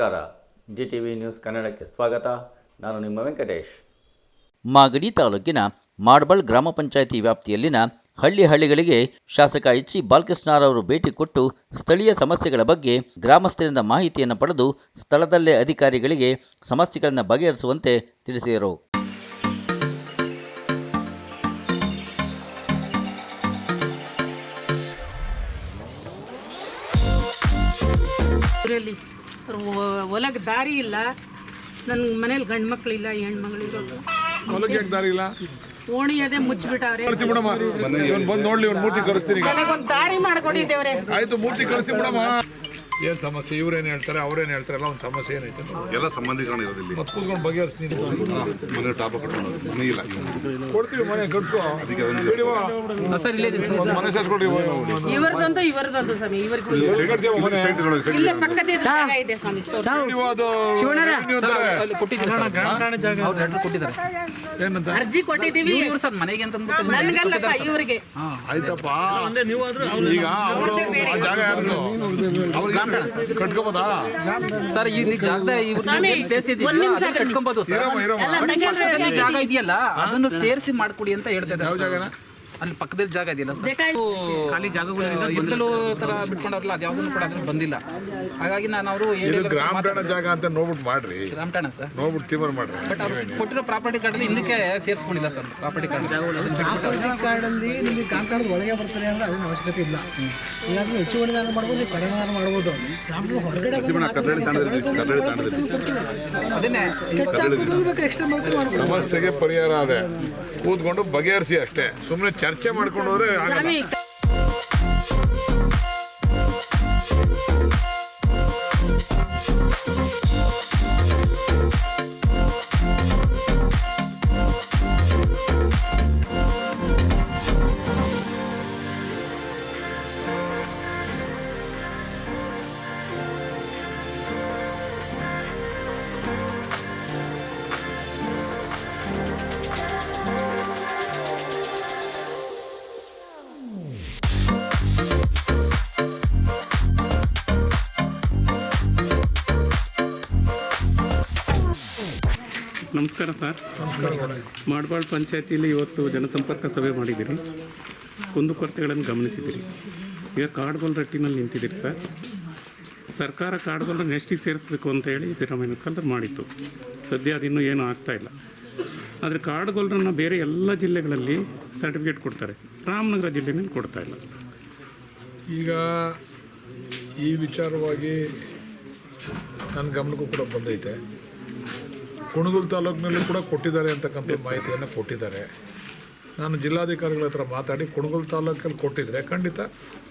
ನಮಸ್ಕಾರ. G T V news ಕನ್ನಡಕ್ಕೆ ಸ್ವಾಗತ. ನಾನು ನಿಮ್ಮ ವೆಂಕಟೇಶ್. ಮಾಗಡಿ ತಾಲೂಕಿನ ಮಾಡಬಳ್ ಗ್ರಾಮ ಪಂಚಾಯಿತಿ ವ್ಯಾಪ್ತಿಯಲ್ಲಿನ ಹಳ್ಳಿ ಹಳ್ಳಿಗಳಿಗೆ ಶಾಸಕ ಎಚ್ ಸಿ ಬಾಲಕೃಷ್ಣರವರು ಭೇಟಿ ಕೊಟ್ಟು ಸ್ಥಳೀಯ ಸಮಸ್ಯೆಗಳ ಬಗ್ಗೆ ಗ್ರಾಮಸ್ಥರಿಂದ ಮಾಹಿತಿಯನ್ನು ಪಡೆದು ಸ್ಥಳದಲ್ಲೇ ಅಧಿಕಾರಿಗಳಿಗೆ ಸಮಸ್ಯೆಗಳನ್ನು ಬಗೆಹರಿಸುವಂತೆ ತಿಳಿಸಿದರು. ಹೊಲಕ್ಕೆ ದಾರಿ ಇಲ್ಲ. ನನ್ನ ಮನೇಲಿ ಗಂಡು ಮಕ್ಕಳಿಲ್ಲ ಹೆಣ್ಮಕ್ಳಿರೋದು ಹೊಲಕ್ಕೆ ಯಾಕೆ ದಾರಿ ಇಲ್ಲ? ಓಣಿ ಅದೇ ಮುಚ್ಚಿಬಿಟ್ಟವ್ರೆ ಕಳಿಸಿ ಬಿಡಮ್ಮ. ಇವನ್ ಬಂದು ನೋಡ್ಲಿ ಇವ್ನ ಮೂರ್ತಿ ಕಳಿಸ್ತೀನಿ ಈಗ. ನನಗೊಂದು ದಾರಿ ಮಾಡ್ಕೊಂಡಿದ್ದೇವ್ರೆ. ದೇವ್ರೆ ಆಯ್ತು ಮೂರ್ತಿ ಕಳಿಸಿ ಬಿಡಮ್ಮ. ಏನ್ ಸಮಸ್ಯೆ? ಇವ್ರೇನು ಹೇಳ್ತಾರೆ ಅವ್ರೇನು ಹೇಳ್ತಾರೆ ಎಲ್ಲ ಒಂದು ಸಮಸ್ಯೆ ಏನೈತೆ ಎಲ್ಲ ಸಂಬಂಧಿಕರಣ ಇರೋದಿಲ್ಲ ಮತ್ತೆ ಕೂತ್ಕೊಂಡು ಬಗೆಹರಿಸ್ತೀನಿ ಮನೆ ಟಾಪ್ ಕಟ್ಕೊಂಡು ಮನೆ ಇಲ್ಲ. ಕೊಡ್ತೀವಿ ಮನೆ ಮನೆ ಸೇರ್ಸ್ಕೊಡ್ರಿ ಇವ್ರದಂತೂ ಇವ್ರದಂತೂ ಸ್ವಾಮಿ ಇವರಿಗೂ ಇಲ್ಲೇ ಪಕ್ಕದ ಜಾಗ ಇದೆ ಸ್ವಾಮಿ ತೋರ್ಸಿ. ನೀವು ಅದು. ಏನಂತ? ಅರ್ಜಿ ಕೊಟ್ಟಿದ್ದೀವಿ. ಮನೆಗೆ ಅಂತ ನನ್ಗಲ್ಲಪ್ಪ ನೀವು ಆಯ್ತಪ್ಪ. ಈಗ ಅವರು ಯಾರು ಜಾಗ ಯಾರ್ದು? ಕಟ್ಕೋಬೋದಾ? ಸರ್ ಈ ಜಾಗದ. ಕಟ್ಕೊಬೋದು ಸರ್. ಜಾಗ ಇದೆಯಲ್ಲ ಅದನ್ನು ಸೇರಿಸಿ ಮಾಡ್ಕೊಡಿ ಅಂತ ಹೇಳ್ತಾ ಯಾವ ಇದ್ದಾರೆ ಜಾಗನ? ಅಲ್ಲಿ ಪಕ್ಕದಲ್ಲಿ ಜಾಗ ಇದೆಯಲ್ಲ ಸರ್? ಖಾಲಿ ಜಾಗಗಳಿಂದ ಇದ್ದಲು ತರ ಬಿಟ್ಕೊಂಡವ್ರಲ್ಲ ಅದು ಯಾವುದನ್ನು ಕೂಡ ಅದ್ರಲ್ಲಿ ಬಂದಿಲ್ಲ. ಹಾಗಾಗಿ ನಾನು ಅವರು ಇದು ಗ್ರಾಮ ಠಾಣ ಜಾಗ ಅಂತ ನೋಡ್ಬಿಟ್ಟು ಮಾಡ್ರಿ. ಗ್ರಾಮಠಾಣ ಸರ್? ನೋಡ್ಬಿಟ್ಟು ತೀರ್ಮಾನ ಮಾಡ್ರಿ. ಬಟ್ ಅವ್ರು ಕೊಟ್ಟಿರೋ ಪ್ರಾಪರ್ಟಿ ಕಾರ್ಡ್ ಹಿಂದಕ್ಕೆ ಸೇರಿಸ್ಕೊಂಡಿಲ್ಲ ಸರ್ ಪ್ರಾಪರ್ಟಿ ಕಾರ್ಡ್ ಪ್ರಾಪರ್ಟಿ ಕಾರ್ಡಲ್ಲಿ ನಿಮಗೆ ಕಾಂಪೌಂಡ್ ಒಳಗೆ ಬರ್ತಾರೆ ಅಂದ್ರೆ ಅದನ್ನ ಅವಶ್ಯಕತೆ ಇಲ್ಲ. ಈಗಾಗಲೇ ಹೆಚ್ಚುವರಿ ದಾನ ಮಾಡ್ಬೋದು ಕಡಿಮೆ ದಾನ ಮಾಡ್ಬೋದು. ಹೊರಗಡೆ ಅದನ್ನೇ. ಸ್ಕೆಚ್ ಹಾಕೋದ್ರೂ ಬೇಕು ಎಕ್ಸ್ಟ್ರಾ ಮಾಡ್ಕೊಂಡು ಸಮಸ್ಯೆಗೆ ಪರಿಹಾರ ಅದೇ. ಕೂತ್ಕೊಂಡು ಬಗೆಹರಿಸಿ ಅಷ್ಟೇ. ಸುಮ್ಮನೆ ಚರ್ಚೆ ಮಾಡ್ಕೊಂಡು ಹೋದ್ರೆ. ನಮಸ್ಕಾರ ಸರ್. ಮಾಡಬಾಳ್ ಪಂಚಾಯತಿಯಲ್ಲಿ ಇವತ್ತು ಜನಸಂಪರ್ಕ ಸಭೆ ಮಾಡಿದ್ದೀರಿ. ಕುಂದುಕೊರತೆಗಳನ್ನು ಗಮನಿಸಿದ್ದೀರಿ. ಈಗ ಕಾಡ್ಗೋಲ್ ರಟ್ಟಿನಲ್ಲಿ ನಿಂತಿದ್ದೀರಿ ಸರ್. ಸರ್ಕಾರ ಕಾಡುಗೊಲ್ಲ ನೆಕ್ಸ್ಟಿಗೆ ಸೇರಿಸ್ಬೇಕು ಅಂತ ಹೇಳಿ ಸಿದ್ದರಾಮಯ್ಯ ಕಾಲದಲ್ಲಿ ಮಾಡಿತ್ತು. ಸದ್ಯ ಅದಿನ್ನೂ ಏನೂ ಆಗ್ತಾಯಿಲ್ಲ ಇಲ್ಲ. ಆದರೆ ಕಾಡ್ಗೋಲ್ರನ್ನ ಬೇರೆ ಎಲ್ಲ ಜಿಲ್ಲೆಗಳಲ್ಲಿ ಸರ್ಟಿಫಿಕೇಟ್ ಕೊಡ್ತಾರೆ. ರಾಮನಗರ ಜಿಲ್ಲೆನಲ್ಲಿ ಕೊಡ್ತಾ ಇಲ್ಲ. ಈಗ ಈ ವಿಚಾರವಾಗಿ ನನ್ನ ಗಮನಕ್ಕೂ ಕೂಡ ಬಂದೈತೆ. ಕುಣಗುಲ್ ತಾಲೂಕಿನಲ್ಲೂ ಕೂಡ ಕೊಟ್ಟಿದ್ದಾರೆ ಅಂತಕ್ಕಂಥ ಮಾಹಿತಿಯನ್ನು ಕೊಟ್ಟಿದ್ದಾರೆ. ನಾನು ಜಿಲ್ಲಾಧಿಕಾರಿಗಳ ಹತ್ರ ಮಾತಾಡಿ ಕುಣಗುಲ್ ತಾಲೂಕಲ್ಲಿ ಕೊಟ್ಟಿದ್ರೆ ಖಂಡಿತ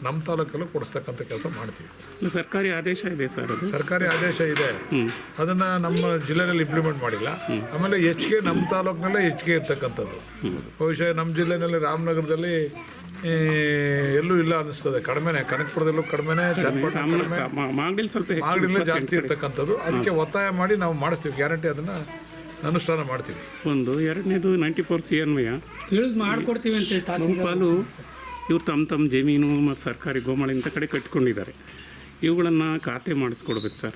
ನಮ್ಮ ತಾಲೂಕಲ್ಲೂ ಕೊಡಿಸ್ತಕ್ಕಂಥ ಕೆಲಸ ಮಾಡ್ತೀವಿ. ಸರ್ಕಾರಿ ಆದೇಶ ಇದೆ ಸರ್ ಸರ್ಕಾರಿ ಆದೇಶ ಇದೆ. ಅದನ್ನು ನಮ್ಮ ಜಿಲ್ಲೆಯಲ್ಲಿ ಇಂಪ್ಲಿಮೆಂಟ್ ಮಾಡಿಲ್ಲ. ಆಮೇಲೆ ಹೆಚ್ಚಿಗೆ ನಮ್ಮ ತಾಲೂಕಿನಲ್ಲೇ ಹೆಚ್ಚಿಗೆ ಇರ್ತಕ್ಕಂಥದ್ದು. ಬಹುಶಃ ನಮ್ಮ ಜಿಲ್ಲೆನಲ್ಲಿ ರಾಮನಗರದಲ್ಲಿ ಎಲ್ಲೂ ಇಲ್ಲ ಅನಿಸ್ತದೆ. ಕಡಿಮೆನೆ ಕನಕಪುರದಲ್ಲೂ ಕಡಿಮೆನೆ ಚನ್ನಪಟ್ಟಣ ಕಡಿಮೆ. ಮಾ- ಮಾಗಡಿಲಿ ಸ್ವಲ್ಪ ಮಾಗಡಿಲೇ ಜಾಸ್ತಿ ಇರ್ತಕ್ಕಂಥದ್ದು. ಅದಕ್ಕೆ ಒತ್ತಾಯ ಮಾಡಿ ನಾವು ಮಾಡಿಸ್ತೀವಿ. ಗ್ಯಾರಂಟಿ ಅದನ್ನ ಅನುಷ್ಠಾನ ಮಾಡ್ತೀವಿ. ಒಂದು ಎರಡನೇದು ನೈಂಟಿ ಫೋರ್ ಸಿ ಅನ್ವಯ ತಿಳಿದು ಮಾಡಿಕೊಡ್ತೀವಿ ಅಂತ ಪಾಲು ಇವ್ರು ತಮ್ಮ ತಮ್ಮ ಜಮೀನು ಮತ್ತು ಸರ್ಕಾರಿ ಗೋಮಾಳ ಇಂಥ ಕಡೆ ಕಟ್ಕೊಂಡಿದ್ದಾರೆ. ಇವುಗಳನ್ನು ಖಾತೆ ಮಾಡಿಸ್ಕೊಡ್ಬೇಕು ಸರ್.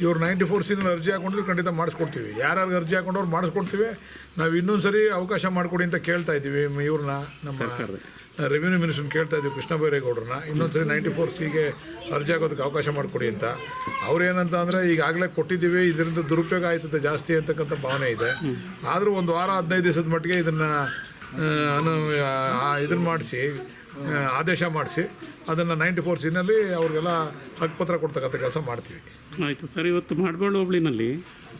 ಇವ್ರು ನೈಂಟಿ ಫೋರ್ ಸಿನಲ್ಲಿ ಅರ್ಜಿ ಹಾಕೊಂಡ್ರು ಖಂಡಿತ ಮಾಡಿಸ್ಕೊಡ್ತೀವಿ. ಯಾರ್ಯಾರು ಅರ್ಜಿ ಹಾಕೊಂಡವ್ರು ಮಾಡಿಸ್ಕೊಡ್ತೀವಿ. ನಾವು ಇನ್ನೊಂದು ಸರಿ ಅವಕಾಶ ಮಾಡಿಕೊಡಿ ಅಂತ ಕೇಳ್ತಾ ಇದ್ದೀವಿ ಇವ್ರನ್ನ ನಮ್ಮ ರೆವಿನ್ಯೂ ಮಿನಿಸ್ಟರ್ನ ಕೇಳ್ತಾ ಇದ್ದೀವಿ, ಕೃಷ್ಣ ಬೈರೇಗೌಡರನ್ನ. ಇನ್ನೊಂದು ಸರಿ ನೈಂಟಿ ಫೋರ್ ಸಿಗೆ ಅರ್ಜಿ ಹಾಕೋದಕ್ಕೆ ಅವಕಾಶ ಮಾಡಿಕೊಡಿ ಅಂತ. ಅವ್ರೇನಂತ ಅಂದರೆ ಈಗಾಗಲೇ ಕೊಟ್ಟಿದ್ದೀವಿ, ಇದರಿಂದ ದುರುಪಯೋಗ ಆಯ್ತದೆ ಜಾಸ್ತಿ ಅಂತಕ್ಕಂಥ ಭಾವನೆ ಇದೆ. ಆದರೂ ಒಂದು ವಾರ ಹದಿನೈದು ದಿವಸದ ಮಟ್ಟಿಗೆ ಇದನ್ನು ಇದನ್ನು ಮಾಡಿಸಿ ಆದೇಶ ಮಾಡಿಸಿ. ಅದನ್ನು ನೈಂಟಿ ಫೋರ್ ಸಿನಲ್ಲಿ ಅವ್ರಿಗೆಲ್ಲ ಹಕ್ಕುಪತ್ರ ಕೊಡ್ತಕ್ಕಂಥ ಕೆಲಸ ಮಾಡ್ತೀವಿ. ಆಯಿತು ಸರ್ ಇವತ್ತು ಮಾಡಬಾಳು ಹೋಬಳಿನಲ್ಲಿ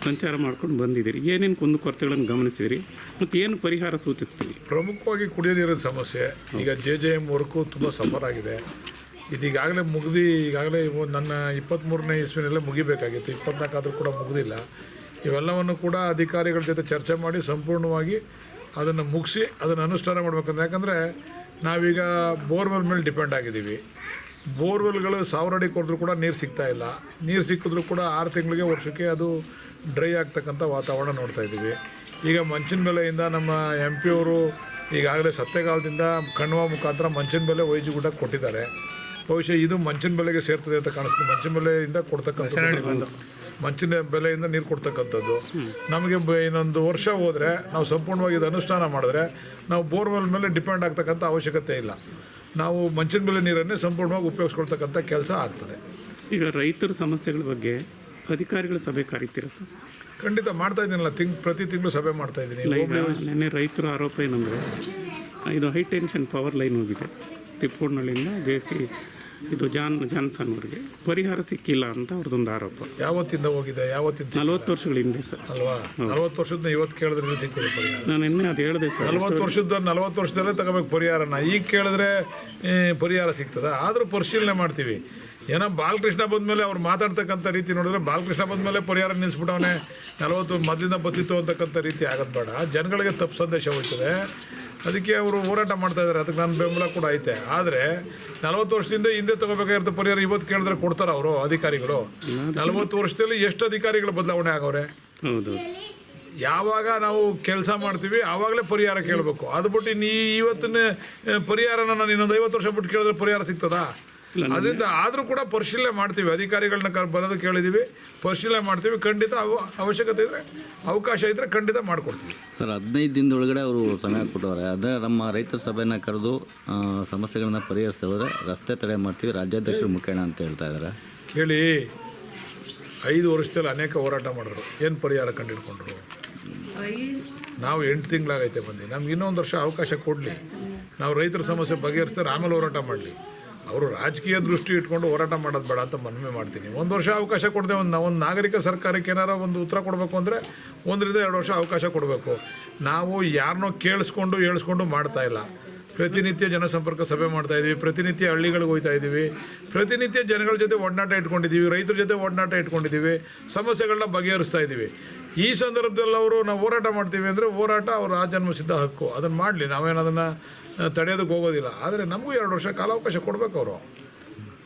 ಸಂಚಾರ ಮಾಡ್ಕೊಂಡು ಬಂದಿದ್ದೀರಿ. ಏನೇನು ಕುಂದುಕೊರತೆಗಳನ್ನು ಗಮನಿಸಿದಿರಿ? ಮತ್ತು ಏನು ಪರಿಹಾರ ಸೂಚಿಸ್ತೀರಿ? ಪ್ರಮುಖವಾಗಿ ಕುಡಿಯೋ ನೀರಿನ ಸಮಸ್ಯೆ ಈಗ ಜೆ ಜೆ ಎಂ ವರ್ಕು ತುಂಬ ಸಫರ್ ಆಗಿದೆ. ಇದೀಗಾಗಲೇ ಮುಗಿದು ಈಗಾಗಲೇ ಇವು ನನ್ನ ಇಪ್ಪತ್ತ್ಮೂರನೇ ಇಸ್ವಿನಲ್ಲೇ ಮುಗಿಬೇಕಾಗಿತ್ತು. ಇಪ್ಪತ್ನಾಲ್ಕಾದರೂ ಕೂಡ ಮುಗಿದಿಲ್ಲ. ಇವೆಲ್ಲವನ್ನು ಕೂಡ ಅಧಿಕಾರಿಗಳ ಜೊತೆ ಚರ್ಚೆ ಮಾಡಿ ಸಂಪೂರ್ಣವಾಗಿ ಅದನ್ನು ಮುಗಿಸಿ ಅದನ್ನು ಅನುಷ್ಠಾನ ಮಾಡ್ಬೇಕಂತ. ಯಾಕಂದರೆ ನಾವೀಗ ಬೋರ್ವೆಲ್ ಮೇಲೆ ಡಿಪೆಂಡ್ ಆಗಿದ್ದೀವಿ. ಬೋರ್ವೆಲ್ಗಳು ಸಾವಿರ ಅಡಿ ಕೊಡಿದ್ರು ಕೂಡ ನೀರು ಸಿಗ್ತಾ ಇಲ್ಲ. ನೀರು ಸಿಕ್ಕಿದ್ರು ಕೂಡ ಆರು ತಿಂಗಳಿಗೆ ವರ್ಷಕ್ಕೆ ಅದು ಡ್ರೈ ಆಗ್ತಕ್ಕಂಥ ವಾತಾವರಣ ನೋಡ್ತಾ ಇದ್ದೀವಿ. ಈಗ ಮಂಚಿನ ಬೆಲೆಯಿಂದ ನಮ್ಮ ಎಂ ಪಿ ಅವರು ಈಗಾಗಲೇ ಸತ್ಯಗಾಲದಿಂದ ಕಣ್ವ ಮುಖಾಂತರ ಮಂಚಿನ ಬೆಲೆ ವೈಜಿ ಗುಡ್ಡ ಕೊಟ್ಟಿದ್ದಾರೆ. ಬಹುಶಃ ಇದು ಮಂಚಿನ ಬೆಲೆಗೆ ಸೇರ್ತದೆ ಅಂತ ಕಾಣಿಸ್ತದೆ ಮಂಚಿನ ಬೆಲೆಯಿಂದ ಕೊಡ್ತಕ್ಕಂಥ ಮಂಚಿನ ಬೆಲೆಯಿಂದ ನೀರು ಕೊಡ್ತಕ್ಕಂಥದ್ದು. ನಮಗೆ ಇನ್ನೊಂದು ವರ್ಷ ಹೋದರೆ ನಾವು ಸಂಪೂರ್ಣವಾಗಿ ಇದು ಅನುಷ್ಠಾನ ಮಾಡಿದ್ರೆ ನಾವು ಬೋರ್ವೆಲ್ ಮೇಲೆ ಡಿಪೆಂಡ್ ಆಗ್ತಕ್ಕಂಥ ಅವಶ್ಯಕತೆ ಇಲ್ಲ. ನಾವು ಮಂಚಿನ ಬೆಲೆ ನೀರನ್ನೇ ಸಂಪೂರ್ಣವಾಗಿ ಉಪಯೋಗಿಸ್ಕೊಳ್ತಕ್ಕಂಥ ಕೆಲಸ ಆಗ್ತದೆ. ಈಗ ರೈತರ ಸಮಸ್ಯೆಗಳ ಬಗ್ಗೆ ಅಧಿಕಾರಿಗಳ ಸಭೆ ಕರಿತೀರಾ ಸರ್? ಖಂಡಿತ ಮಾಡ್ತಾ ಇದ್ದೀನಲ್ಲ ತಿಂಗ್ ಪ್ರತಿ ತಿಂಗಳು ಸಭೆ ಮಾಡ್ತಾ ಇದ್ದೀನಿ. ನಿನ್ನೆ ರೈತರ ಆರೋಪ ಏನಂದರೆ ಇದು ಹೈ ಟೆನ್ಷನ್ ಪವರ್ ಲೈನ್ ಹೋಗಿದೆ. ತಿಪ್ಪೂರ್ನಳ್ಳಿಯಿಂದ ಜೆ ಸಿ ಇದು ಜಾನ್ ಜಾನ್ಸನ್ ಅವರಿಗೆ. ಪರಿಹಾರ ಸಿಕ್ಕಿಲ್ಲ ಅಂತ ಅವ್ರದ್ದೊಂದು ಆರೋಪ. ಯಾವತ್ತಿಂದ ಹೋಗಿದೆ? ಯಾವತ್ತಿಂದ ನಲ್ವತ್ತು ವರ್ಷಗಳ ಹಿಂದೆ ಸರ್. ಅಲ್ವಾ? ನಲವತ್ತು ವರ್ಷದ ಇವತ್ತು ಕೇಳಿದ್ರೆ ಸಿಕ್ಕಿದೆ ಪರಿಹಾರ. ನಾನು ನಿನ್ನೆ ಅದು ಹೇಳಿದೆ ಸರ್. ನಲವತ್ತು ವರ್ಷದ ನಲವತ್ತು ವರ್ಷದಲ್ಲೇ ತಗೋಬೇಕು ಪರಿಹಾರನ. ಈಗ ಕೇಳಿದ್ರೆ ಪರಿಹಾರ ಸಿಗ್ತದ? ಆದರೂ ಪರಿಶೀಲನೆ ಮಾಡ್ತೀವಿ. ಏನೋ ಬಾಲಕೃಷ್ಣ ಬಂದಮೇಲೆ ಅವ್ರು ಮಾತಾಡ್ತಕ್ಕಂಥ ರೀತಿ ನೋಡಿದ್ರೆ ಬಾಲಕೃಷ್ಣ ಬಂದಮೇಲೆ ಪರಿಹಾರ ನಿಲ್ಲಿಸ್ಬಿಟ್ಟವನೆ ನಲವತ್ತು ಮೊದಲಿಂದ ಬತ್ತಿತ್ತು ಅಂತಕ್ಕಂಥ ರೀತಿ ಆಗೋದು ಬೇಡ. ಜನಗಳಿಗೆ ತಪ್ಪು ಸಂದೇಶ ಹೋಗ್ತದೆ ಅದಕ್ಕೆ ಅವರು ಹೋರಾಟ ಮಾಡ್ತಾ ಇದ್ದಾರೆ. ಅದಕ್ಕೆ ನನ್ನ ಬೆಂಬಲ ಕೂಡ ಐತೆ. ಆದರೆ ನಲವತ್ತು ವರ್ಷದಿಂದ ಹಿಂದೆ ತೊಗೋಬೇಕಾಗಿರ್ತ ಪರಿಹಾರ ಇವತ್ತು ಕೇಳಿದ್ರೆ ಕೊಡ್ತಾರೆ ಅವರು ಅಧಿಕಾರಿಗಳು. ನಲವತ್ತು ವರ್ಷದಲ್ಲಿ ಎಷ್ಟು ಅಧಿಕಾರಿಗಳು ಬದಲಾವಣೆ ಆಗವ್ರೆ? ಹೌದು. ಯಾವಾಗ ನಾವು ಕೆಲಸ ಮಾಡ್ತೀವಿ ಆವಾಗಲೇ ಪರಿಹಾರ ಕೇಳಬೇಕು. ಅದು ಬಿಟ್ಟು ನೀ ಇವತ್ತಿನ ಪರಿಹಾರನ ನಾನು ಇನ್ನೊಂದು ಐವತ್ತು ವರ್ಷ ಬಿಟ್ಟು ಕೇಳಿದ್ರೆ ಪರಿಹಾರ ಸಿಗ್ತದಾ? ಅದರಿಂದ ಆದರೂ ಕೂಡ ಪರಿಶೀಲನೆ ಮಾಡ್ತೀವಿ. ಅಧಿಕಾರಿಗಳನ್ನ ಕರ್ ಬರೋದು ಕೇಳಿದ್ದೀವಿ ಪರಿಶೀಲನೆ ಮಾಡ್ತೀವಿ. ಖಂಡಿತ ಅವ ಅವಶ್ಯಕತೆ ಇದ್ರೆ ಅವಕಾಶ ಇದ್ದರೆ ಖಂಡಿತ ಮಾಡ್ಕೊಡ್ತೀವಿ. ಸರ್ ಹದಿನೈದು ದಿನದೊಳಗಡೆ ಅವರು ಸಮಯ ಕೊಟ್ಟವ್ರೆ. ಅದೇ ನಮ್ಮ ರೈತರ ಸಭೆನ ಕರೆದು ಸಮಸ್ಯೆಗಳನ್ನ ಪರಿಹರಿಸ್ತಾ ಹೋದ್ರೆ ರಸ್ತೆ ತಡೆ ಮಾಡ್ತೀವಿ. ರಾಜ್ಯಾಧ್ಯಕ್ಷರು ಮುಖೇಣ ಅಂತ ಹೇಳ್ತಾ ಇದ್ದಾರೆ ಕೇಳಿ ಐದು ವರ್ಷದಲ್ಲಿ ಅನೇಕ ಹೋರಾಟ ಮಾಡಿದ್ರು. ಏನು ಪರಿಹಾರ ಕಂಡಿಡ್ಕೊಂಡ್ರು? ನಾವು ಎಂಟು ತಿಂಗಳಾಗೈತೆ ಬಂದು. ನಮ್ಗೆ ಇನ್ನೊಂದು ವರ್ಷ ಅವಕಾಶ ಕೊಡಲಿ. ನಾವು ರೈತರ ಸಮಸ್ಯೆ ಬಗೆಹರಿಸ್ತಾರೆ ಆಮೇಲೆ ಹೋರಾಟ ಮಾಡಲಿ. ಅವರು ರಾಜಕೀಯ ದೃಷ್ಟಿ ಇಟ್ಕೊಂಡು ಹೋರಾಟ ಮಾಡೋದು ಬೇಡ ಅಂತ ಮನವಿ ಮಾಡ್ತೀನಿ. ಒಂದು ವರ್ಷ ಅವಕಾಶ ಕೊಡದೆ ಒಂದು ಒಂದು ನಾಗರಿಕ ಸರ್ಕಾರಕ್ಕೆ ಏನಾರ ಒಂದು ಉತ್ತರ ಕೊಡಬೇಕು ಅಂದರೆ ಒಂದರಿಂದ ಎರಡು ವರ್ಷ ಅವಕಾಶ ಕೊಡಬೇಕು. ನಾವು ಯಾರನ್ನೋ ಕೇಳಿಸ್ಕೊಂಡು ಹೇಳಿಸ್ಕೊಂಡು ಮಾಡ್ತಾ ಇಲ್ಲ. ಪ್ರತಿನಿತ್ಯ ಜನಸಂಪರ್ಕ ಸಭೆ ಮಾಡ್ತಾ ಇದ್ದೀವಿ ಪ್ರತಿನಿತ್ಯ ಹಳ್ಳಿಗಳಿಗೆ ಹೋಗ್ತಾ ಇದ್ದೀವಿ ಪ್ರತಿನಿತ್ಯ ಜನಗಳ ಜೊತೆ ಒಡನಾಟ ಇಟ್ಕೊಂಡಿದ್ದೀವಿ ರೈತರ ಜೊತೆ ಒಡನಾಟ ಇಟ್ಕೊಂಡಿದ್ದೀವಿ ಸಮಸ್ಯೆಗಳನ್ನ ಬಗೆಹರಿಸ್ತಾ ಇದ್ದೀವಿ ಈ ಸಂದರ್ಭದಲ್ಲಿ ಅವರು ನಾವು ಹೋರಾಟ ಮಾಡ್ತೀವಿ ಅಂದರೆ ಹೋರಾಟ ಅವರು ಆ ಜನ್ಮಸಿದ್ಧ ಹಕ್ಕು. ಅದನ್ನು ಮಾಡಲಿ, ನಾವೇನು ಅದನ್ನು ತಡೆಯೋದಕ್ಕೆ ಹೋಗೋದಿಲ್ಲ. ಆದರೆ ನಮಗೂ ಎರಡು ವರ್ಷ ಕಾಲಾವಕಾಶ ಕೊಡಬೇಕು ಅವರು.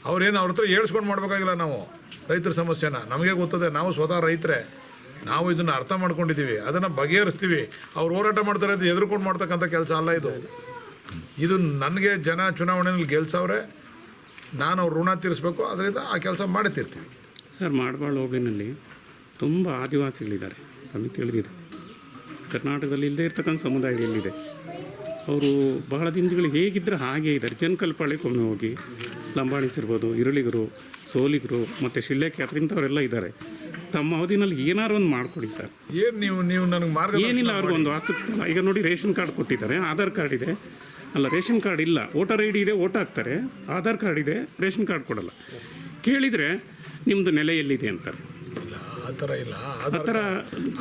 ಅವ್ರೇನು ಅವ್ರ ಹತ್ರ ಹೇಳ್ಸ್ಕೊಂಡು ಮಾಡಬೇಕಾಗಿಲ್ಲ ನಾವು. ರೈತರ ಸಮಸ್ಯೆನ. ನಮಗೆ ಗೊತ್ತದೆ, ನಾವು ಸ್ವತಃ ರೈತರೇ. ನಾವು ಇದನ್ನು ಅರ್ಥ ಮಾಡ್ಕೊಂಡಿದ್ದೀವಿ ಅದನ್ನು ಬಗೆಹರಿಸ್ತೀವಿ. ಅವ್ರು ಹೋರಾಟ ಮಾಡ್ತಾರೆ ಅಂತ ಎದುರುಕೊಂಡು ಮಾಡ್ತಕ್ಕಂಥ ಕೆಲಸ ಅಲ್ಲ ಇದು. ಇದು ನನಗೆ ಜನ ಚುನಾವಣೆಯಲ್ಲಿ ಗೆಲ್ಸವ್ರೆ. ನಾನು ಅವ್ರ ಋಣ ತೀರಿಸ್ಬೇಕು. ಅದರಿಂದ ಆ ಕೆಲಸ ಮಾಡ್ತಿರ್ತೀವಿ ಸರ್ ಮಾಡಬಾಳ್ ಹೋಗಿನಲ್ಲಿ ತುಂಬ ಆದಿವಾಸಿಗಳಿದ್ದಾರೆ. ನಮಗೆ ತಿಳಿದಿದೆ. ಕರ್ನಾಟಕದಲ್ಲಿ ಇಲ್ಲದೆ ಇರ್ತಕ್ಕಂಥ ಸಮುದಾಯ ಎಲ್ಲಿದೆ? ಅವರು ಬಹಳ ದಿನಗಳು ಹೇಗಿದ್ದರೆ ಹಾಗೆ ಇದ್ದಾರೆ. ಜನಕಲ್ಪಾಳ್ಯಕ್ಕೊಮ್ಮೆ ಹೋಗಿ ಲಂಬಾಣಿಸ್ ಇರ್ಬೋದು ಇರುಳಿಗರು ಸೋಲಿಗರು ಮತ್ತು ಶಿಳ್ಳೆಕ್ಯಾತ್ರ ಇಂಥವರೆಲ್ಲ ಇದ್ದಾರೆ. ತಮ್ಮ ಅವಧಿನಲ್ಲಿ ಏನಾರು ಒಂದು ಮಾಡಿಕೊಡಿ ಸರ್. ಏನು ನೀವು ನೀವು ನನಗೆ ಮಾರ್ಗ ಏನಿಲ್ಲ ಅವ್ರಿಗೊಂದು ಒಂದು ಆಸಕ್ತಿ ಈಗ ನೋಡಿ ರೇಷನ್ ಕಾರ್ಡ್ ಕೊಟ್ಟಿದ್ದಾರೆ ಆಧಾರ್ ಕಾರ್ಡ್ ಇದೆ. ಅಲ್ಲ ರೇಷನ್ ಕಾರ್ಡ್ ಇಲ್ಲ. ವೋಟರ್ ಐ ಡಿ ಇದೆ ವೋಟ್ ಹಾಕ್ತಾರೆ. ಆಧಾರ್ ಕಾರ್ಡ್ ಇದೆ ರೇಷನ್ ಕಾರ್ಡ್ ಕೊಡಲ್ಲ. ಕೇಳಿದರೆ ನಿಮ್ಮದು ನೆಲೆಯಲ್ಲಿದೆ ಅಂತಾರೆ. ಆ ಥರ ಇಲ್ಲ. ಆಧಾರ್ ಥರ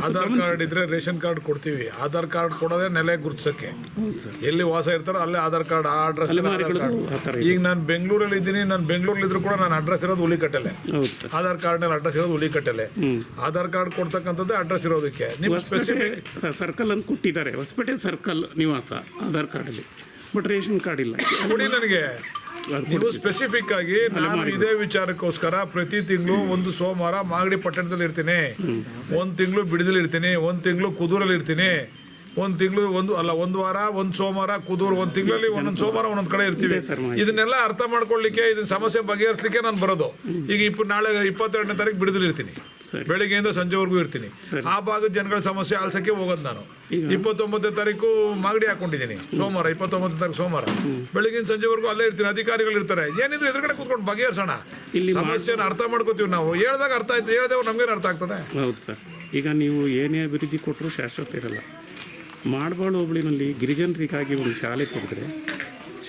ಆಧಾರ್ ಕಾರ್ಡ್ ಇದ್ರೆ ರೇಷನ್ ಕಾರ್ಡ್ ಕೊಡ್ತೀವಿ. ಆಧಾರ್ ಕಾರ್ಡ್ ಕೊಡೋದೇ ನೆಲೆ ಗುರುತಿಸಕ್ಕೆ. ಎಲ್ಲಿ ವಾಸ ಇರ್ತಾರೋ ಅಲ್ಲೇ ಆಧಾರ್ ಕಾರ್ಡ್ ಆ ಅಡ್ರೆಸ್ ಈಗ ನಾನು ಬೆಂಗಳೂರಲ್ಲಿ ಇದ್ದೀನಿ ನಾನು ಬೆಂಗಳೂರಲ್ಲಿ ಇದ್ರು ಕೂಡ ನಾನು ಅಡ್ರೆಸ್ ಇರೋದು ಹುಲಿಕಟ್ಟಲೆ. ಆಧಾರ್ ಕಾರ್ಡ್ನಲ್ಲಿ ಅಡ್ರೆಸ್ ಇರೋದು ಹುಲಿಕಟ್ಟಲೆ. ಆಧಾರ್ ಕಾರ್ಡ್ ಕೊಡ್ತಕ್ಕಂಥದ್ದು ಅಡ್ರೆಸ್ ಇರೋದಕ್ಕೆ. ನೀವು ಹೊಸಪೇಟೆ ಸ್ಪೆಸಿಫಿಕ್ ಸರ್ಕಲ್ ಅಂತ ಕೊಟ್ಟಿದ್ದಾರೆ. ಹೊಸಪೇಟೆ ಸರ್ಕಲ್ ನಿವಾಸ ಆಧಾರ್ ಕಾರ್ಡಲ್ಲಿ ಬಟ್ ರೇಷನ್ ಕಾರ್ಡ್ ಇಲ್ಲ. ಕೊಡಿ ನನಗೆ. ನೀವು ಸ್ಪೆಸಿಫಿಕ್ ಆಗಿ ನಾನು ಇದೇ ವಿಚಾರಕ್ಕೋಸ್ಕರ ಪ್ರತಿ ತಿಂಗಳು ಒಂದು ಸೋಮವಾರ ಮಾಗಡಿ ಪಟ್ಟಣದಲ್ಲಿ ಇರ್ತೀನಿ ಒಂದು ತಿಂಗಳು ಬಿಡದಲ್ಲಿ ಇರ್ತೀನಿ ಒಂದು ತಿಂಗಳು ಕುದೂರಲ್ಲಿ ಇರ್ತೀನಿ ಒಂದು ತಿಂಗಳು ಒಂದು ಅಲ್ಲ ಒಂದು ವಾರ ಒಂದು ಸೋಮವಾರ ಕುದೂರು ಒಂದು ತಿಂಗಳಲ್ಲಿ ಒಂದೊಂದು ಸೋಮವಾರ ಒಂದೊಂದು ಕಡೆ ಇರ್ತೀವಿ. ಇದನ್ನೆಲ್ಲ ಅರ್ಥ ಮಾಡ್ಕೊಳ್ಳಿಕ್ಕೆ ಇದನ್ನ ಸಮಸ್ಯೆ ಬಗೆಹರಿಸಲಿಕ್ಕೆ ನಾನು ಬರೋದು. ಈಗ ಇಪ್ಪ ನಾಳೆ ಇಪ್ಪತ್ತೆರಡನೇ ತಾರೀಕು ಬಿಡದಲ್ಲಿ ಇರ್ತೀನಿ. ಬೆಳಿಗ್ಗೆಯಿಂದ ಸಂಜೆವರೆಗೂ ಇರ್ತೀನಿ. ಆ ಭಾಗದ ಜನಗಳ ಸಮಸ್ಯೆ ಆಲ್ಸಕ್ಕೆ ಹೋಗೋದು ನಾನು. ಇಪ್ಪತ್ತೊಂಬತ್ತನೇ ತಾರೀಕು ಮಾಗಡಿ ಹಾಕೊಂಡಿದ್ದೀನಿ ಸೋಮವಾರ ಇಪ್ಪತ್ತೊಂಬತ್ತನೇ ತಾರೀಕು ಸೋಮವಾರ. ಬೆಳಗಿನ ಸಂಜೆವರೆಗೂ ಅಲ್ಲೇ ಇರ್ತೀನಿ ಅಧಿಕಾರಿಗಳು ಇರ್ತಾರೆ. ಏನಿದ್ರು ಎದುರುಗಡೆ ಕೂತ್ಕೊಂಡು ಬಗೆಹರಿಸೋಣ. ಸಮಸ್ಯೆನ ಅರ್ಥ ಮಾಡ್ಕೋತೀವಿ ನಾವು. ಹೇಳ್ದಾಗ ಅರ್ಥ ಆಯ್ತು ಹೇಳ್ದೇವ್ ನಮ್ಗೇನು ಅರ್ಥ ಆಗ್ತದೆ? ಹೌದು ಸರ್. ಈಗ ನೀವು ಏನೇ ಅಭಿವೃದ್ಧಿ ಕೊಟ್ಟರೂ ಶಾಶ್ವತ ಇರಲ್ಲ. ಮಾಡಬಾಳು ಹೋಬಳಿನಲ್ಲಿ ಗಿರಿಜನರಿಗಾಗಿ ಒಂದು ಶಾಲೆ ತೆಗೆದ್ರೆ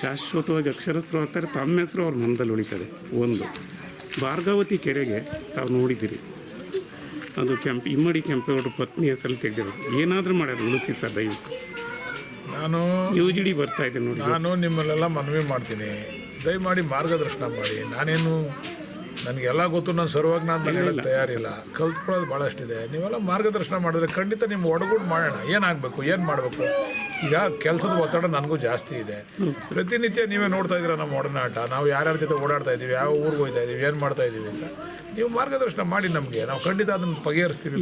ಶಾಶ್ವತವಾಗಿ ಅಕ್ಷರಸ್ರು ಆಗ್ತಾರೆ ತಮ್ಮ ಹೆಸರು ಅವ್ರ ಮನದಲ್ಲಿ ಉಳಿತದೆ. ಒಂದು ಭಾರ್ಗಾವತಿ ಕೆರೆಗೆ ತಾವು ನೋಡಿದ್ದೀರಿ. ಅದು ಕೆಂಪ್ ಇಮ್ಮಡಿ ಕೆಂಪೇಗೌಡರ ಪತ್ನಿ ಹೆಸರಲ್ಲಿ ತೆಗೆದಿರೋದು. ಏನಾದರೂ ಮಾಡ್ಯಾರ ಉಳಿಸಿ ಸರ್ ದಯವಿಟ್ಟು. ನಾನು ಯು ಜಿ ಡಿ ಬರ್ತಾ ಇದ್ದೀನಿ ನೋಡಿ. ನಾನು ನಿಮ್ಮಲ್ಲೆಲ್ಲ ಮನವಿ ಮಾಡ್ತೀನಿ. ದಯಮಾಡಿ ಮಾರ್ಗದರ್ಶನ ಮಾಡಿ. ನಾನೇನು ನನಗೆಲ್ಲ ಗೊತ್ತು, ನಾನು ಸರ್ವಜ್ಞ ಅಂತ ಹೇಳೋಕ್ಕೆ ತಯಾರಿಲ್ಲ. ಕಲ್ತ್ಕೊಳ್ಳೋದು ಭಾಳಷ್ಟಿದೆ ನೀವೆಲ್ಲ ಮಾರ್ಗದರ್ಶನ ಮಾಡಿದ್ರೆ ಖಂಡಿತ ನಿಮ್ಮ ಒಡಗೂಡು ಮಾಡೋಣ. ಏನಾಗಬೇಕು? ಏನು ಮಾಡಬೇಕು? ಈಗ ಕೆಲಸದ ಒತ್ತಡ ನನಗೂ ಜಾಸ್ತಿ ಇದೆ. ಪ್ರತಿನಿತ್ಯ ನೀವೇ ನೋಡ್ತಾ ಇದ್ದೀರಾ ನಮ್ಮ ಒಡನಾಟ ನಾವು ಯಾರ್ಯಾರ ಜೊತೆ ಓಡಾಡ್ತಾ ಇದ್ದೀವಿ ಯಾವ ಊರಿಗೆ ಹೋಗ್ತಾ ಇದ್ದೀವಿ ಏನು ಮಾಡ್ತಾ ಇದ್ದೀವಿ ಅಂತ. ನೀವು ಮಾರ್ಗದರ್ಶನ ಮಾಡಿ ನಮಗೆ. ನಾವು ಖಂಡಿತ ಅದನ್ನು ಬಗೆಹರಿಸ್ತೀವಿ.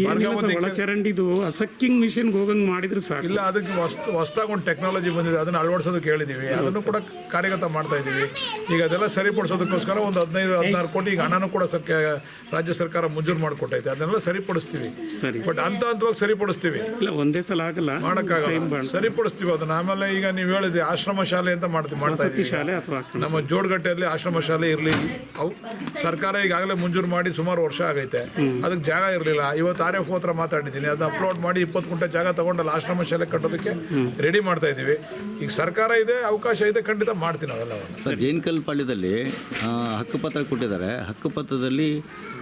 ಒಳಚರಂಡಿದು ಅಸಕ್ಕಿಂಗ್ ಮಿಷನ್ಗೆ ಹೋಗಂಗೆ ಮಾಡಿದ್ರೆ ಸಾಕು. ಇಲ್ಲ ಅದಕ್ಕೆ ಹೊಸ್ತು ಹೊಸ್ದಾಗಿ ಒಂದು ಟೆಕ್ನಾಲಜಿ ಬಂದಿದೆ ಅದನ್ನು ಅಳವಡಿಸೋದು ಹೇಳಿದ್ದೀವಿ ಅದನ್ನು ಕೂಡ ಕಾರ್ಯಗತ ಮಾಡ್ತಾ ಇದ್ದೀವಿ. ಈಗ ಅದೆಲ್ಲ ಸರಿಪಡಿಸೋದಕ್ಕೋಸ್ಕರ ಒಂದು ಹದಿನೈದು ಹದಿನಾರು ಕೋಟಿ ಈಗ ಹಣನೂ ಕೂಡ ಸಕ್ಕ ರಾಜ್ಯ ಸರ್ಕಾರ ಮಂಜೂರು ಮಾಡಿಕೊಟ್ಟೈತೆ. ಅದನ್ನೆಲ್ಲ ಸರಿಪಡಿಸ್ತೀವಿ. ಸರಿ. ಬಟ್ ಅಂತ ಹಂತವಾಗಿ ಸರಿಪಡಿಸ್ತೀವಿ. ಇಲ್ಲ ಒಂದೇ ಸಲ ಆಗಲ್ಲ. ಮಾಡೋಕ್ಕಾಗಲ್ಲ. ಸರಿಪಡಿಸ್ತೀವಿ ಅದನ್ನ? ಆಮೇಲೆ ಈಗ ನೀವು ಹೇಳಿದ್ರಿ ಆಶ್ರಮ ಶಾಲೆ ಅಂತ ಮಾಡ್ತೀವಿ ಮಾಡ್ತಾ ವಸತಿ ಇದ್ದೀವಿ ಶಾಲೆ ಅಥವಾ ಆಶ್ರಮ ನಮ್ಮ ಜೋಡ್ಗಟ್ಟೆಯಲ್ಲಿ ಆಶ್ರಮ ಶಾಲೆ ಇರಲಿ. ಅವು ಸರ್ಕಾರ ಈಗಾಗಲೇ ಮಂಜೂರು ಮಾಡಿ ಸುಮಾರು ವರ್ಷ ಆಗೈತೆ. ಅದಕ್ಕೆ ಜಾಗ ಇರಲಿಲ್ಲ. ಇವತ್ತು ಆರ್ ಎಫ್ ಹತ್ರ ಮಾತಾಡಿದ್ದೀನಿ. ಅದನ್ನ ಅಪ್ಲೋಡ್ ಮಾಡಿ ಇಪ್ಪತ್ತು ಗುಂಟೆ ಜಾಗ ತಗೊಂಡಲ್ಲ ಆಶ್ರಮ ಶಾಲೆ ಕಟ್ಟೋದಕ್ಕೆ ರೆಡಿ ಮಾಡ್ತಾ ಇದ್ದೀವಿ. ಈಗ ಸರ್ಕಾರ ಇದೆ ಅವಕಾಶ ಇದೆ ಖಂಡಿತ ಮಾಡ್ತೀವಿ ನಾವೆಲ್ಲ ಸರ್ ಜೈನ್ಕಲ್ ಪಾಳ್ಯದಲ್ಲಿ ಆ, ಹಕ್ಕುಪತ್ರ ಕೊಟ್ಟಿದ್ದಾರೆ. ಹಕ್ಕುಪತ್ರದಲ್ಲಿ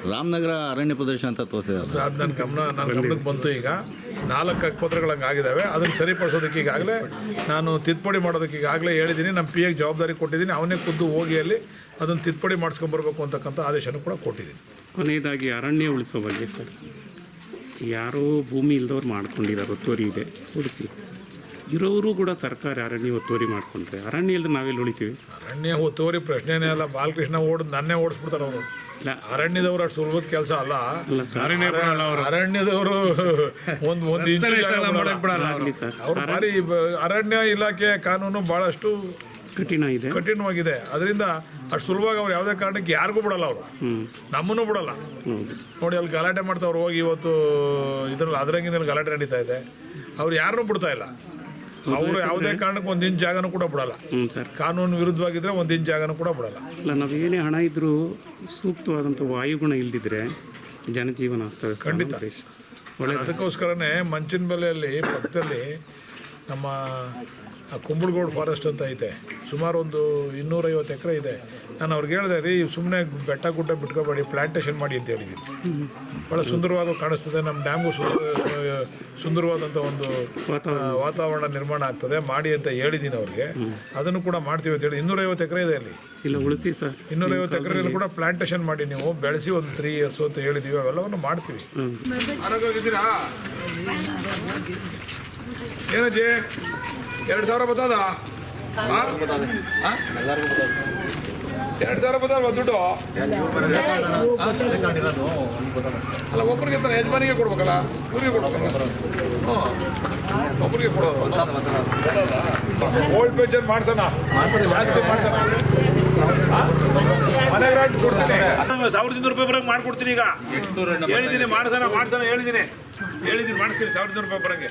ರಾಮನಗರ ಅರಣ್ಯ ಪ್ರದೇಶ ಅಂತ ತೋರಿಸಿದ್ದಾರೆ. ಅದು ನನ್ನ ಗಮನ ನನ್ನ ಗಮನಕ್ಕೆ ಬಂತು ಈಗ. ನಾಲ್ಕು ಪತ್ರಗಳಂಗೆ ಆಗಿದ್ದಾವೆ ಅದನ್ನು ಸರಿಪಡಿಸೋದಕ್ಕೆ ಈಗಾಗಲೇ ನಾನು ತಿದ್ದುಪಡಿ ಮಾಡೋದಕ್ಕೆ ಈಗಾಗಲೇ ಹೇಳಿದ್ದೀನಿ ನಮ್ಮ ಪಿ ಎಗೆ ಜವಾಬ್ದಾರಿ ಕೊಟ್ಟಿದ್ದೀನಿ ಅವನೇ ಖುದ್ದು ಹೋಗಿ ಅಲ್ಲಿ ಅದನ್ನು ತಿದ್ದುಪಡಿ ಮಾಡಿಸ್ಕೊಂಬರ್ಬೇಕು ಅಂತಕ್ಕಂಥ ಆದೇಶನೂ ಕೂಡ ಕೊಟ್ಟಿದ್ದೀನಿ ಕೊನೆಯದಾಗಿ ಅರಣ್ಯ ಉಳಿಸೋ ಬಗ್ಗೆ ಸರ್. ಯಾರೋ ಭೂಮಿ ಇಲ್ದವ್ರು ಮಾಡ್ಕೊಂಡಿದ್ದಾರೆ ಒತ್ತುವರಿ ಇದೆ. ಉಳಿಸಿ. ಇರೋರು ಕೂಡ ಸರ್ಕಾರ ಅರಣ್ಯ ಒತ್ತುವರಿ ಮಾಡ್ಕೊಂಡ್ರೆ ಅರಣ್ಯ ಇಲ್ಲದೆ ನಾವೆಲ್ಲಿ ಉಳಿತೀವಿ? ಅರಣ್ಯ ಒತ್ತುವರಿ ಪ್ರಶ್ನೆನೇ ಅಲ್ಲ. ಬಾಲಕೃಷ್ಣ ಓಡ್ ನನ್ನೇ ಓಡಿಸ್ಬಿಡ್ತಾರೆ ಅವರು ಅರಣ್ಯದವ್ರು ಅಷ್ಟು ಸುಲಭದ ಕೆಲಸ ಅಲ್ಲ. ಅರಣ್ಯದವರು ಒಂದು ಒಂದು ಅವ್ರು ಭಾರಿ ಅರಣ್ಯ ಇಲಾಖೆ ಕಾನೂನು ಬಹಳಷ್ಟು ಕಠಿಣ ಇದೆ. ಕಠಿಣವಾಗಿದೆ. ಅದರಿಂದ ಅಷ್ಟು ಸುಲಭವಾಗಿ ಅವ್ರು ಯಾವುದೇ ಕಾರಣಕ್ಕೆ ಯಾರಿಗೂ ಬಿಡಲ್ಲ ಅವರು. ನಮ್ಮನ್ನು ಬಿಡಲ್ಲ. ನೋಡಿ ಅಲ್ಲಿ ಗಲಾಟೆ ಮಾಡ್ತಾವ್ರು ಹೋಗಿ ಇವತ್ತು ಇದ್ರಲ್ಲಿ ಅದ್ರಂಗಿನಲ್ಲಿ ಗಲಾಟೆ ನಡೀತಾ ಇದೆ. ಅವ್ರು ಯಾರನ್ನೂ ಬಿಡ್ತಾ ಇಲ್ಲ. ಅವರು ಯಾವುದೇ ಕಾರಣಕ್ಕೂ ಒಂದು ಇಂಚ್ ಜಾಗನೂ ಕೂಡ ಬಿಡಲ್ಲ. ಹ್ಞೂ ಸರ್. ಕಾನೂನು ವಿರುದ್ಧವಾಗಿದ್ದರೆ ಒಂದು ಇಂಚ್ ಜಾಗನೂ ಕೂಡ ಬಿಡಲ್ಲ. ಇಲ್ಲ ನಾವೇನೇ ಹಣ ಇದ್ದರೂ ಸೂಕ್ತವಾದಂಥ ವಾಯುಗುಣ ಇಲ್ದಿದ್ರೆ ಜನಜೀವನ ಅಸ್ತವ್ಯಸ್ತ ಖಂಡಿತ. ದೇಶ ಅದಕ್ಕೋಸ್ಕರನೇ ಮಂಚಿನ ಬೆಲೆಯಲ್ಲಿ ಪಕ್ಕದಲ್ಲಿ ನಮ್ಮ ಆ ಕುಂಬಳಗೋಡು ಫಾರೆಸ್ಟ್ ಅಂತ ಐತೆ. ಸುಮಾರು ಒಂದು ಇನ್ನೂರೈವತ್ತು ಎಕರೆ ಇದೆ. ನಾನು ಅವ್ರಿಗೆ ಹೇಳಿದೆ ರೀ ಸುಮ್ಮನೆ ಬೆಟ್ಟ ಗುಡ್ಡ ಬಿಟ್ಕೋಬೇಡಿ ಪ್ಲಾಂಟೇಶನ್ ಮಾಡಿ ಅಂತ ಹೇಳಿದ್ದೀನಿ. ಭಾಳ ಸುಂದರವಾಗಿ ಕಾಣಿಸ್ತದೆ. ನಮ್ಮ ಡ್ಯಾಮು ಸುಂದರವಾದಂಥ ಒಂದು ವಾತಾವರಣ. ನಿರ್ಮಾಣ ಆಗ್ತದೆ. ಮಾಡಿ ಅಂತ ಹೇಳಿದ್ದೀನಿ ಅವ್ರಿಗೆ. ಅದನ್ನು ಕೂಡ ಮಾಡ್ತೀವಿ ಅಂತ ಹೇಳಿ. ಇನ್ನೂರೈವತ್ತು ಎಕರೆ ಇದೆ ಅಲ್ಲಿ. ಇಲ್ಲ ಉಳಿಸಿ ಸರ್. ಇನ್ನೂರೈವತ್ತು ಎಕರೆಯಲ್ಲಿ ಕೂಡ ಪ್ಲಾಂಟೇಶನ್ ಮಾಡಿ ನೀವು. ಬೆಳೆಸಿ ಒಂದು ತ್ರೀ ಇಯರ್ಸು ಅಂತ ಹೇಳಿದ್ದೀವಿ ಅವೆಲ್ಲವನ್ನು ಮಾಡ್ತೀವಿ. ಆರೋಗ್ಯವಾಗಿದ್ದೀರಾ? ಏನಜ್ಜಿ? ಎರಡು ಸಾವಿರ ಬರ್ತದ ಎರಡು ಸಾವಿರ ಬತ್ತದ ದುಡ್ಡು? ಅಲ್ಲ ಒಬ್ಬರಿಗೆ ತಾನೆ ಯಜಮಾನಿಗೆ ಕೊಡ್ಬೇಕಲ್ಲ ಇವ್ರಿಗೆ ಕೊಡ್ಬೇಕಲ್ಲ. ಹ್ಞೂ ಒಬ್ಬರಿಗೆ ಕೊಡೋದು ಓಲ್ಡ್ ಪೆನ್ಷನ್ ಮಾಡ್ಸೋಣ. ಜಾಸ್ತಿ ಮಾಡ್ಸೋಣ. ಮನೆಗೆ ಕೊಡ್ತೀನಿ. ಸಾವಿರದ ಇನ್ನೂರು ರೂಪಾಯಿ ಬರಂಗೆ ಮಾಡ್ಕೊಡ್ತೀನಿ ಈಗ. ಹೇಳಿದ್ದೀನಿ ಮಾಡ್ಸೋಣ ಮಾಡ್ಸೋಣ ಹೇಳಿದ್ದೀನಿ. ಹೇಳಿದ್ದೀನಿ ಮಾಡಿಸ್ತೀನಿ ಸಾವಿರದ ಇನ್ನೂರು ರೂಪಾಯಿ ಬರಂಗೆ.